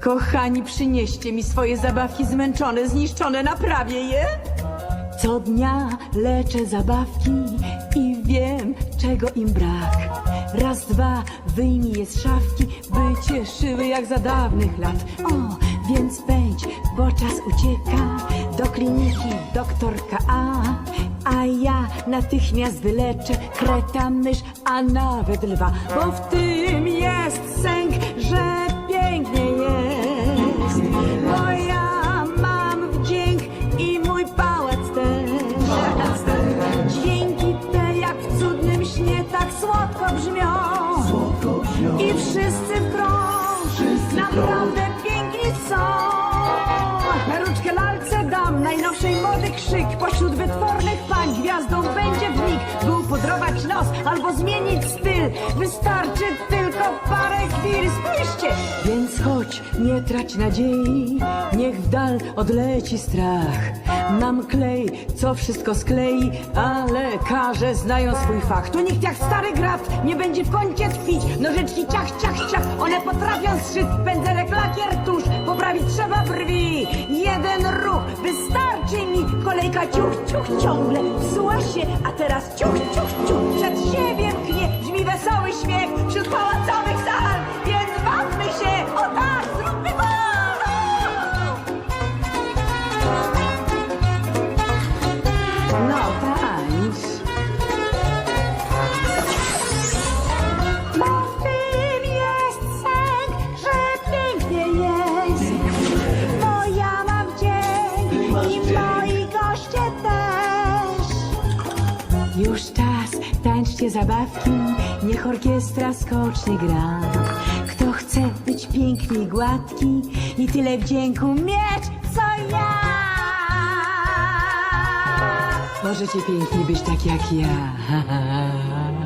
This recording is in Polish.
Kochani, przynieście mi swoje zabawki zmęczone, zniszczone, naprawię je. Co dnia leczę zabawki i wiem, czego im brak. Raz, dwa, wyjmij je z szafki, by cieszyły jak za dawnych lat. O, więc pędź, bo czas ucieka do kliniki doktorka A. A ja natychmiast wyleczę kreta, mysz, a nawet lwa, bo w tym jest sęk, I wszyscy w krąg naprawdę piękni są. Peruczkę lalce dam, najnowszej mody krzyk. Pośród wytwornych pań gwiazdą będzie w mig. By upodrować nos albo zmienić styl. Wystarczy tylko parę chwil, spójrzcie. Więc chodź, nie trać nadziei. Niech w dal odleci strach. Mam klej, co wszystko sklei, a lekarze znają swój fach. Tu nikt jak stary grat nie będzie w kącie tkwić. Nożyczki ciach, ciach, ciach, one potrafią zszyć pędzelek, lakier, tusz, poprawić trzeba brwi. Jeden ruch, wystarczy mi. Kolejka ciuch, ciuch, ciągle psuła się, a teraz ciuch, ciuch, ciuch. Przed siebie Bo ja mam dzień i moi goście też. Już czas, tańczcie zabawki, niech orkiestra skocznie gra. Kto chce być piękny i gładki i tyle wdzięku mieć, co ja. Możecie piękni być tak jak ja.